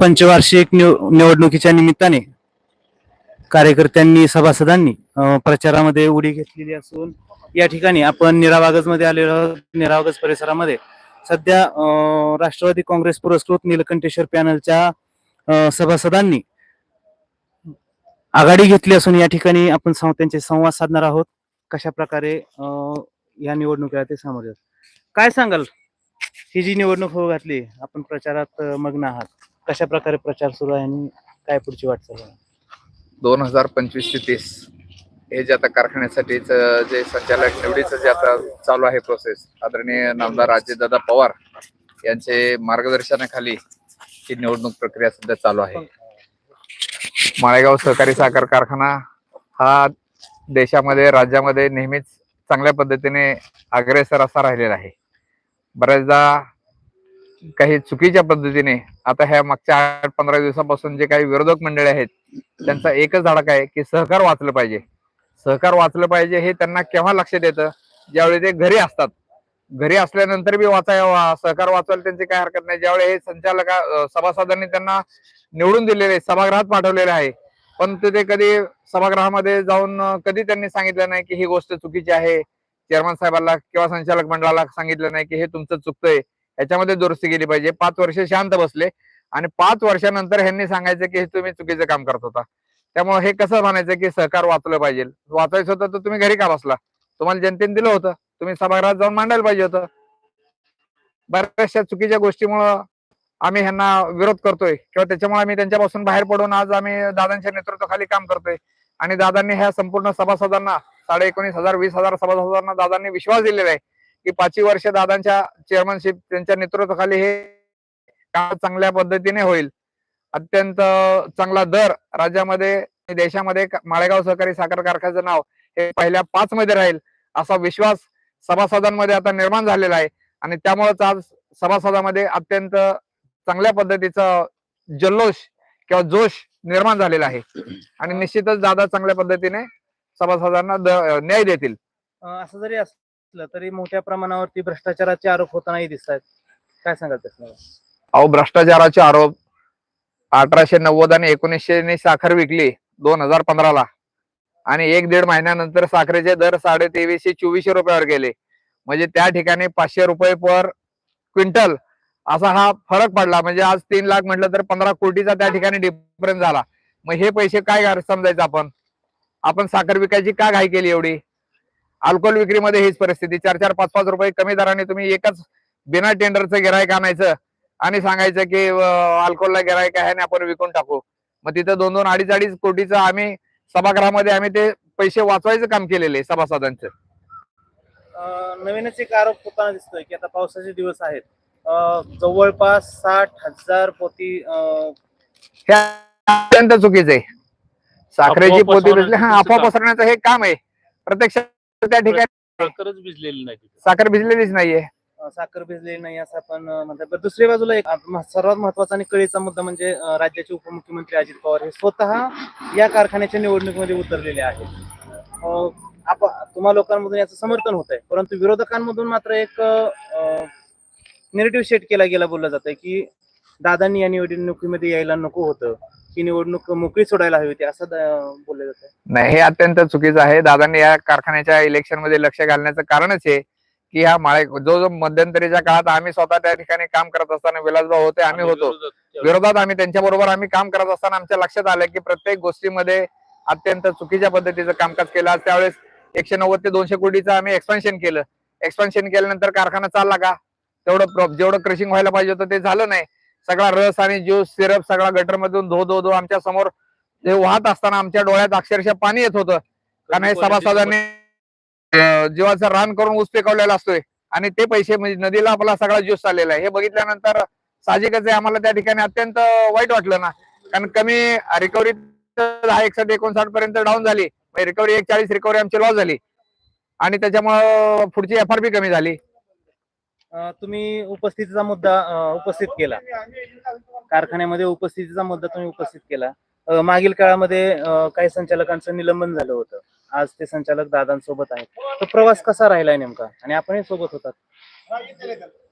पंचवार्षिक निव- निवडणुकीच्या निमित्ताने कार्यकर्त्यांनी सभासदांनी प्रचारामध्ये उडी घेतलेली असून या ठिकाणी आपण निरावागजमध्ये आलेलो आहोत. निरावागज परिसरामध्ये सध्या राष्ट्रवादी काँग्रेस पुरस्कृत नीलकंठेश्वर पॅनलच्या सभासदांनी आघाडी घेतली असून या ठिकाणी आपण सं- त्यांचे संवाद साधणार आहोत. कशा प्रकारे या निवडणुकीला ते सामोरे काय सांगाल? ही जी निवडणूक होऊ घातली आपण प्रचारात मग्न आहात. कशा प्रकारे प्रचार सुरू आहे आणि काय पुढची वाटचाल आहे? दोन हजार पंचवीस ते तीस. हे जे आता कारखान्यासाठीच जे संचालक निवडीचं जे आता चालू आहे प्रोसेस आदरणीय नामदार अजितदादा पवार यांचे मार्गदर्शनाखाली ही निवडणूक प्रक्रिया सध्या चालू आहे. माळेगाव सहकारी साखर कारखाना हा देशामध्ये राज्यामध्ये नेहमीच चांगल्या पद्धतीने अग्रेसर असा राहिलेला आहे. बऱ्याचदा काही चुकीच्या पद्धतीने आता ह्या मागच्या आठ पंधरा दिवसापासून जे काही विरोधक मंडळी आहेत त्यांचा एकच धडक आहे की सहकार वाचलं पाहिजे. सहकार वाचलं पाहिजे हे त्यांना केव्हा लक्षात येतं ज्यावेळी ते घरी असतात. घरी असल्यानंतर बी वाचायवा सहकार वाचवायला त्यांची काय हरकत नाही. ज्यावेळी हे संचालक सभासदांनी त्यांना निवडून दिलेले सभागृहात पाठवलेले आहे पण ते कधी सभागृहामध्ये जाऊन कधी त्यांनी सांगितलं नाही की ही गोष्ट चुकीची आहे. चेअरमन साहेबांना किंवा संचालक मंडळाला सांगितलं नाही की हे तुमचं चुकतंय. याच्यामध्ये दुरुस्ती केली पाहिजे. पाच वर्ष शांत बसले. आणि पाच वर्षानंतर ह्यांनी सांगायचं की तुम्ही चुकीचं काम करत होता. त्यामुळे हे कसं म्हणायचं की सहकार वाचलं पाहिजे. वाचायचं होतं तर तुम्ही घरी का बसला? तुम्हाला जनतेने दिलं होतं. तुम्ही सभागृहात जाऊन मांडायला पाहिजे होतं. बऱ्याचशा चुकीच्या गोष्टीमुळं आम्ही ह्यांना विरोध करतोय. किंवा त्याच्यामुळे आम्ही त्यांच्यापासून बाहेर पडून आज आम्ही दादांच्या नेतृत्वाखाली काम करतोय. आणि दादांनी ह्या संपूर्ण सभासदांना साडे एकोणीस हजार वीस हजार सभासदांना दादांनी विश्वास दिलेला आहे. की पाचही वर्ष दादांच्या चेअरमनशिप त्यांच्या नेतृत्वाखाली हे काम चांगल्या पद्धतीने होईल. अत्यंत चांगला दर राज्यामध्ये देशामध्ये माळेगाव सहकारी साखर कारखान्याचं नाव हे पहिल्या पाच मध्ये राहील असा विश्वास सभासदांमध्ये आता निर्माण झालेला आहे. आणि त्यामुळेच आज सभासदामध्ये अत्यंत चांगल्या पद्धतीचा जल्लोष किंवा जोश निर्माण झालेला आहे. आणि निश्चितच दादा चांगल्या पद्धतीने सभासदांना न्याय देतील. असं जरी असलं तरी मोठ्या प्रमाणावरती भ्रष्टाचाराचे आरोप होतानाही दिसत आहेत काय सांगाल त्याच्यावर अहो भ्रष्टाचाराचे आरोप अठराशे नव्वद आणि एकोणीसशे ने साखर विकली दोन हजार पंधराला. आणि एक दीड महिन्यानंतर साखरेचे दर साडे तेवीसशे चोवीसशे रुपयावर गेले. म्हणजे त्या ठिकाणी पाचशे रुपये पर क्विंटल असा हा फरक पडला. म्हणजे आज तीन लाख म्हटलं तर पंधरा कोटीचा त्या ठिकाणी डिफरन्स झाला. मग हे पैसे काय समजायचं आपण? आपण साखर विकायची का घाई केली एवढी? अल्कोहोल विक्रीमध्ये हीच परिस्थिती. चार चार पाच पाच रुपये कमी दराने तुम्ही एकच बिना टेंडरचं गिरायक आणायचं आणि सांगायचं की अल्कोहोलला गिरायक आहे आणि आपण विकून टाकू. मग तिथं दोन दोन अडीच अडीच कोटीचं आम्ही सभागृहामध्ये आम्ही ते पैसे वाचवायचं काम केलेले सभासदांचं. नवीनच एक आरोप होताना दिसतोय की आता पावसाचे दिवस आहेत. जवळपास साठ हजार पोती हे अत्यंत चुकीचं आहे. साखरेची पोती हा अफवा. पसरण्याचं हे काम आहे. प्रत्यक्षात त्या ठिकाणी साखरच भिजलेली नाही तिथे. साखर भिजलेलीच नाहीये. अ, साखर भिजलेली नाही असं आपण अ, म्हणतात. पण दुसऱ्या बाजूला एक सर्वात महत्त्वाचा आणि कळीचा मुद्दा म्हणजे अ, राज्याचे उपमुख्यमंत्री अजित पवार हे स्वतः या कारखान्याच्या निवडणुकीमध्ये उतरलेले आहेत. अ, आप- तुम्हा लोकांमधून याचं समर्थन होत आहे परंतु विरोधकांमधून मात्र एक नेगेटिव्ह शेट केला गेला बोललं जात आहे की दादांनी या निवडणुकीमध्ये यायला नको होतं. ही निवडणूक मोकळी सोडायला हवी होती असं बोललं जात. नाही हे अत्यंत चुकीचं आहे. दादांनी या कारखान्याच्या इलेक्शनमध्ये लक्ष घालण्याचं कारणच आहे की हा माळे जो जो मध्यंतरीच्या काळात आम्ही स्वतः त्या ठिकाणी काम करत असताना विलासभाऊ होते आम्ही होतो. विरोधात आम्ही त्यांच्या बरोबर आम्ही काम करत असताना आमच्या लक्षात आलं की प्रत्येक गोष्टीमध्ये अत्यंत चुकीच्या पद्धतीचं कामकाज केलं. आज त्यावेळेस एकशे नव्वद ते दोनशे कोटीचं आम्ही एक्सपान्शन केलं. एक्सपान्शन केल्यानंतर कारखाना चालला का? तेवढं जेवढं क्रशिंग व्हायला पाहिजे होतं ते झालं नाही. सगळा रस आणि ज्यूस सिरप सगळा गटर मधून धो धो धो आमच्यासमोर ते वाहत असताना आमच्या डोळ्यात अक्षरशः पाणी येत होतं. कारण हे सभासदांनी जीवाचं रान करून ऊस पिकवलेला असतोय. आणि ते पैसे म्हणजे नदीला आपला सगळा ज्यूस चाललेला आहे. हे बघितल्यानंतर साहजिकच आहे आम्हाला त्या ठिकाणी अत्यंत वाईट वाटलं ना. कारण कमी रिकव्हरी दहा एकसष्ट एकोणसाठ पर्यंत डाऊन झाली. रिकव्हरी एक चाळीस रिकव्हरी आमची लॉस झाली. आणि त्याच्यामुळं पुढची एफ आर पी कमी झाली. तुम्ही उपस्थितीचा मुद्दा उपस्थित केला. कारखान्यामध्ये उपस्थितीचा मुद्दा तुम्ही उपस्थित केला. मागील काळामध्ये काही संचालकांचं निलंबन झालं होतं. आज ते संचालक दादांसोबत आहेत. तो प्रवास कसा राहिलाय नेमका? आणि आपणही सोबत होतात.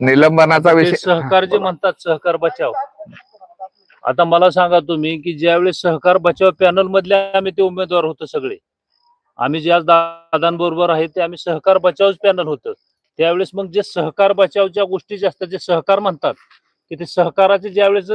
निलंबनाचा ते विषय सहकार जे म्हणतात सहकार बचाव. आता मला सांगा तुम्ही की ज्यावेळेस सहकार बचाव पॅनल मधले आम्ही ते उमेदवार होतो सगळे. आम्ही जे आज दादांबरोबर आहे ते आम्ही सहकार बचाव पॅनल होतं. त्यावेळेस मग जे सहकार बचावच्या गोष्टी जे असतात जे सहकार म्हणतात की ते सहकाराचे ज्यावेळेस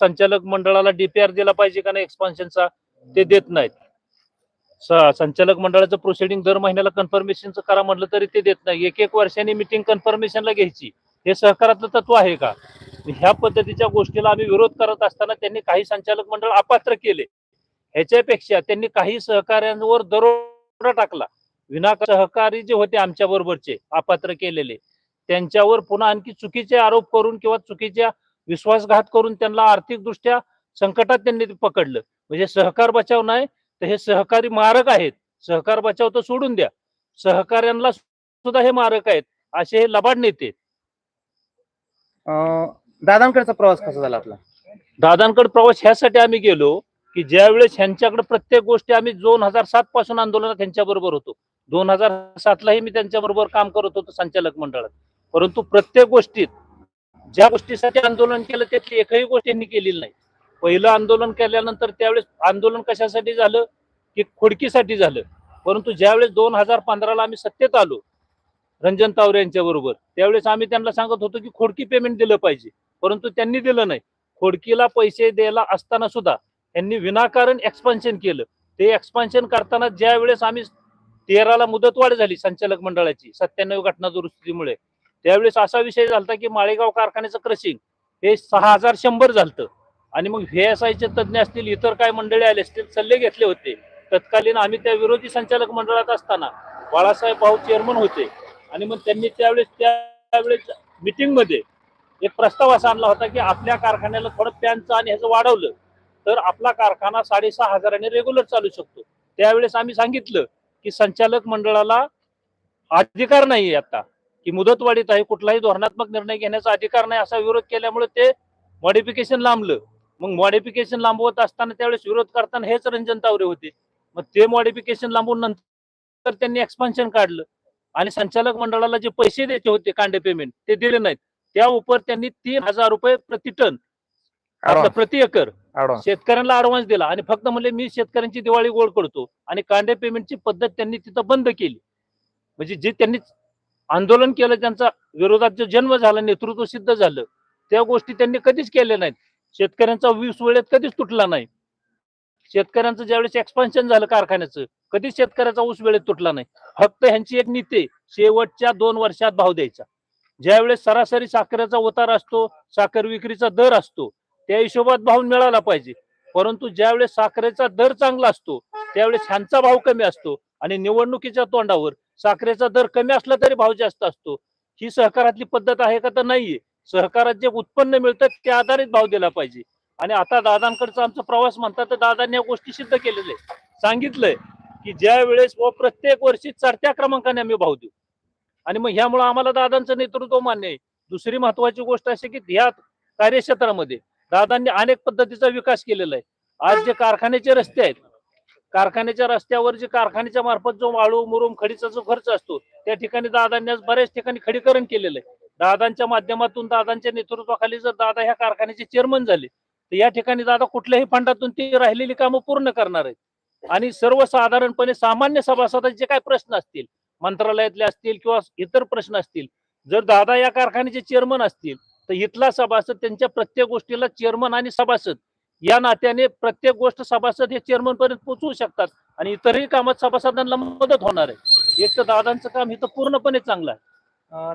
संचालक मंडळाला डीपीआर दिला पाहिजे का नाही एक्सपान्शनचा ते देत नाहीत. संचालक मंडळाचं प्रोसिडिंग दर महिन्याला कन्फर्मेशनचं करा म्हटलं तरी ते देत नाही. एक एक वर्षांनी मिटिंग कन्फर्मेशनला घ्यायची. हे सहकारातलं तत्व आहे का? ह्या पद्धतीच्या गोष्टीला आम्ही विरोध करत असताना त्यांनी काही संचालक मंडळ अपात्र केले. ह्याच्यापेक्षा त्यांनी काही सहकार्यांवर दरोडा टाकला. विना सहकारी जे होते आमच्या बरोबरचे अपात्र केलेले त्यांच्यावर पुन्हा आणखी चुकीचे आरोप करून किंवा चुकीच्या विश्वासघात करून त्यांना आर्थिकदृष्ट्या संकटात त्यांनी पकडलं. म्हणजे सहकार बचाव नाही तर हे सहकारी मारक आहेत. सहकार बचाव तर सोडून द्या. सहकार्यांना सुद्धा हे मारक आहेत. असे हे लबाड नेते अं, दादांकडचा प्रवास कसा झाला आपला? दादांकडे प्रवास ह्यासाठी आम्ही गेलो की ज्यावेळेस ह्यांच्याकडे प्रत्येक गोष्टी आम्ही दोन हजार सात पासून आंदोलनात त्यांच्या बरोबर होतो. दोन हजार सातलाही मी त्यांच्या बरोबर काम करत होतो संचालक मंडळात. परंतु प्रत्येक गोष्टीत ज्या गोष्टीसाठी आंदोलन केलं त्यातली एकही गोष्ट यांनी केलेली नाही. पहिलं आंदोलन केल्यानंतर त्यावेळेस आंदोलन कशासाठी झालं की खोडकीसाठी झालं. परंतु ज्यावेळेस दोन हजार पंधराला आम्ही सत्तेत आलो रंजन तावरे यांच्या बरोबर त्यावेळेस आम्ही त्यांना सांगत होतो की खोडकी पेमेंट दिलं पाहिजे. परंतु त्यांनी दिलं नाही. खोडकीला पैसे द्यायला असताना सुद्धा यांनी विनाकारण एक्सपान्शन केलं. ते एक्सपान्शन करताना ज्या वेळेस आम्ही तेराला मुदतवाढ झाली संचालक मंडळाची सत्त्याण्णव घटना दुरुस्तीमुळे. त्यावेळेस असा विषय झाला की माळेगाव कारखान्याचं क्रशिंग हे सहा हजार शंभर झालतं. आणि मग व्हीएसआयचे तज्ज्ञ असतील इतर काय मंडळी आले असतील सल्ले घेतले होते. तत्कालीन आम्ही त्या विरोधी संचालक मंडळात असताना बाळासाहेब भाऊ चेअरमन होते. आणि मग त्यांनी त्यावेळेस त्यावेळेस मिटिंगमध्ये एक प्रस्ताव असा आणला होता की आपल्या कारखान्याला थोडं पॅनचं आणि ह्याचं वाढवलं. तर आपला कारखाना साडेसहा हजाराने रेग्युलर चालू शकतो. त्यावेळेस आम्ही सांगितलं की संचालक मंडळाला अधिकार नाही आता. की मुदतवाढीत आहे कुठलाही धोरणात्मक निर्णय घेण्याचा अधिकार नाही असा विरोध केल्यामुळे ते मॉडिफिकेशन लांबलं. मग मॉडिफिकेशन लांबवत असताना त्यावेळेस विरोध करताना हेच रंजन तावरे होते. मग ते मॉडिफिकेशन लांबून नंतर त्यांनी एक्सपान्शन काढलं. आणि संचालक मंडळाला जे पैसे द्यायचे होते कांडे पेमेंट ते दिले नाहीत. त्या उपर त्यांनी तीन हजार रुपये प्रति टन आपलं प्रति एकर. शेतकऱ्यांना ऍडव्हान्स दिला. आणि फक्त म्हणले मी शेतकऱ्यांची दिवाळी गोड करतो. आणि कांडे पेमेंटची पद्धत त्यांनी तिथं बंद केली. म्हणजे जे त्यांनी आंदोलन केलं त्यांचा विरोधात जो जन्म झाला नेतृत्व सिद्ध झालं त्या गोष्टी त्यांनी कधीच केल्या नाहीत. शेतकऱ्यांचा वीस वेळेत कधीच तुटला नाही. शेतकऱ्यांचं ज्यावेळेस एक्सपान्शन झालं कारखान्याचं कधीच शेतकऱ्याचा ऊस वेळेत तुटला नाही. फक्त ह्यांची एक नीती शेवटच्या दोन वर्षात भाव द्यायचा. ज्यावेळेस सरासरी साखरेचा उतार असतो साखर विक्रीचा दर असतो त्या हिशोबात भाव मिळाला पाहिजे. परंतु ज्यावेळेस साखरेचा दर चांगला असतो त्यावेळेस ह्यांचा भाव कमी असतो आणि निवडणुकीच्या तोंडावर साखरेचा दर कमी असला तरी भाव जास्त असतो. ही सहकारातली पद्धत आहे का तर नाहीये. सहकारात जे उत्पन्न मिळतं त्या आधारित भाव दिला पाहिजे. आणि आता दादांकडचा आमचा प्रवास म्हणतात तर दादांनी या गोष्टी सिद्ध केलेल्या आहे सांगितलंय की ज्या वेळेस व प्रत्येक वर्षी चढत्या क्रमांकाने आम्ही भाव देऊ. आणि मग ह्यामुळे आम्हाला दादांचं नेतृत्व मान्य आहे. दुसरी महत्वाची गोष्ट अशी की ह्या कार्यक्षेत्रामध्ये दादांनी अनेक पद्धतीचा विकास केलेला आहे. आज जे कारखान्याचे रस्ते आहेत कारखान्याच्या रस्त्यावर जे कारखान्याच्या मार्फत जो वाळू मुरुम खडीचा जो खर्च असतो त्या ठिकाणी दादांनी आज बऱ्याच ठिकाणी खडीकरण केलेलं आहे. दादांच्या माध्यमातून दादांच्या नेतृत्वाखाली जर दादा ह्या कारखान्याचे चेअरमन झाले तर या ठिकाणी दादा कुठल्याही फंडातून ती राहिलेली कामं पूर्ण करणार आहेत. आणि सर्वसाधारणपणे सामान्य सभासदांचे जे काय प्रश्न असतील मंत्रालयातले असतील किंवा इतर प्रश्न असतील जर दादा या कारखान्याचे चेअरमन असतील तर इथला सभासद त्यांच्या प्रत्येक गोष्टीला चेअरमन आणि सभासद. या नात्याने प्रत्येक गोष्ट सभासद हे चेअरमन पर्यंत पोहोचवू शकतात आणि इतरही कामात सभासदांना मदत होणार आहे. एक तर दादांचं काम इथं पूर्णपणे चांगलं आहे.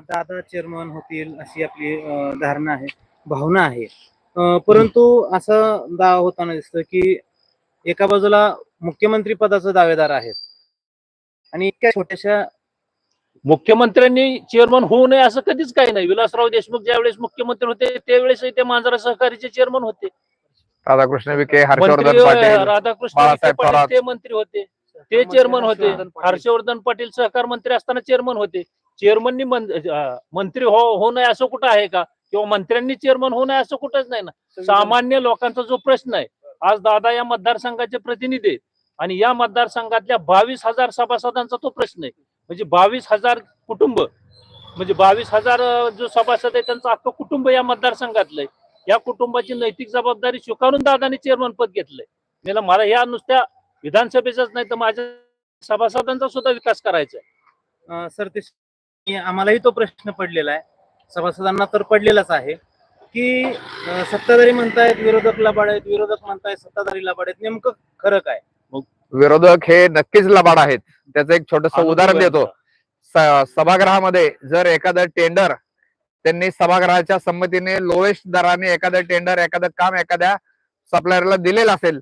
दादा चेअरमन होतील अशी आपली धारणा आहे भावना आहे. परंतु असं दावा होताना दिसतं की एका बाजूला मुख्यमंत्री पदाचे दावेदार आहेत आणि इतक्या छोट्याशा मुख्यमंत्र्यांनी चेअरमन होऊ नये असं कधीच काही नाही. विलासराव देशमुख ज्यावेळेस मुख्यमंत्री होते त्यावेळेस ते मांजरा सहकारीचे चेअरमन होते. राधाकृष्ण विखे हर्षवर्धन पाटील राधाकृष्ण पाटील. ते मंत्री होते. ते चेअरमन होते. हर्षवर्धन पाटील सहकार मंत्री असताना चेअरमन होते. चेअरमननी मंत्री हो नये असं कुठं आहे का? किंवा मंत्र्यांनी चेअरमन होऊ नये असं कुठंच नाही ना. सामान्य लोकांचा जो प्रश्न आहे आज दादा या मतदारसंघाचे प्रतिनिधी आहेत. आणि या मतदारसंघातल्या बावीस हजार सभासदांचा तो प्रश्न आहे. म्हणजे बावीस हजार कुटुंब म्हणजे बावीस हजार जो सभासद आहे त्यांचं अख्खं कुटुंब या मतदारसंघातलं आहे या कुटुंबाची नैतिक जबाबदारी स्वीकारून दादानी चेअरमन पद घेतलंय. मला मला या नुसत्या विधानसभेचाच नाही तर माझ्या सभासदांचा सुद्धा विकास करायचा आहे. अं, सर ते आम्हालाही तो प्रश्न पडलेला आहे. सभासदांना तर पडलेलाच आहे की सत्ताधारी म्हणतायत विरोधक लबाड आहेत विरोधक म्हणतायत सत्ताधारी लबाड आहेत नेमकं खरं काय? विरोधक हे नक्कीच लबाड आहेत. त्याचं एक छोटस उदाहरण देतो. सभागृहामध्ये जर एखादं टेंडर त्यांनी सभागृहाच्या संमतीने लोएस्ट दराने एखादं टेंडर एखादं काम एखाद्या सप्लायरला दिलेलं असेल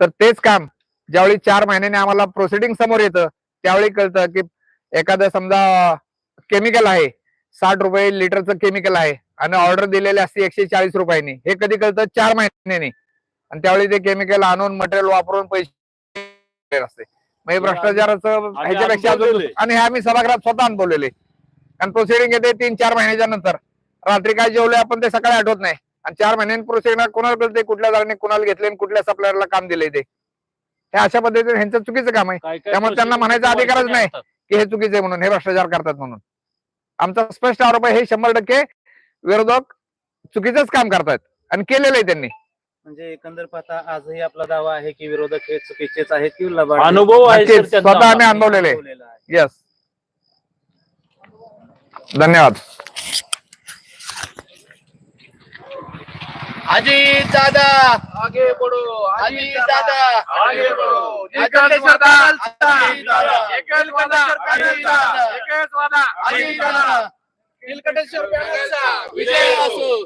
तर तेच काम ज्यावेळी चार महिन्याने आम्हाला प्रोसिडिंग समोर येतं त्यावेळी कळतं की एखादं समजा केमिकल आहे साठ रुपये लिटरचं केमिकल आहे आणि ऑर्डर दिलेली असते एकशे चाळीस रुपयांनी हे कधी कळतं? चार महिन्यांनी. आणि त्यावेळी ते केमिकल आणून मटेरियल वापरून पैसे असते. हे भ्रष्टाचाराचं ह्याच्यापेक्षा अजून आणि हे आम्ही सभागृहात स्वतः अनुभवलेले आणि प्रोसिडिंग येते तीन चार महिन्याच्या नंतर. रात्री काय जेवले आपण ते सकाळी आठवत नाही. आणि चार महिन्यांनी प्रोसिडिंग कोणाला कळते कुठल्या जागाने कुणाला घेतले आणि कुठल्या सप्लायरला काम दिले ते. हे अशा पद्धतीने ह्यांचं चुकीचं काम आहे. त्यामुळे त्यांना म्हणायचा अधिकारच नाही. की हे चुकीचे आहे म्हणून हे भ्रष्टाचार करतात म्हणून. आमचा स्पष्ट आरोप आहे हे शंभर टक्के विरोधक चुकीचंच काम करतायत आणि केलेलं आहे त्यांनी. म्हणजे एकंदर पाहता आजही आपला दावा आहे की विरोधक हे चुकीचेच आहेत की लबाड आहेत. अनुभव आहे नक्कीच. सर त्यांचा. स्वतः आम्ही अनुभवलेले आहे. अनुभवलेलं आहे. यस धन्यवाद अजीत दादा आगे बढ़ो अजीत दादा आगे बढ़ो दादा. अजीत दादा एकच वादा. अजीत दादा एकच वादा. अजीत दादा नीलकंठेश्वर पॅनलचा विजय असो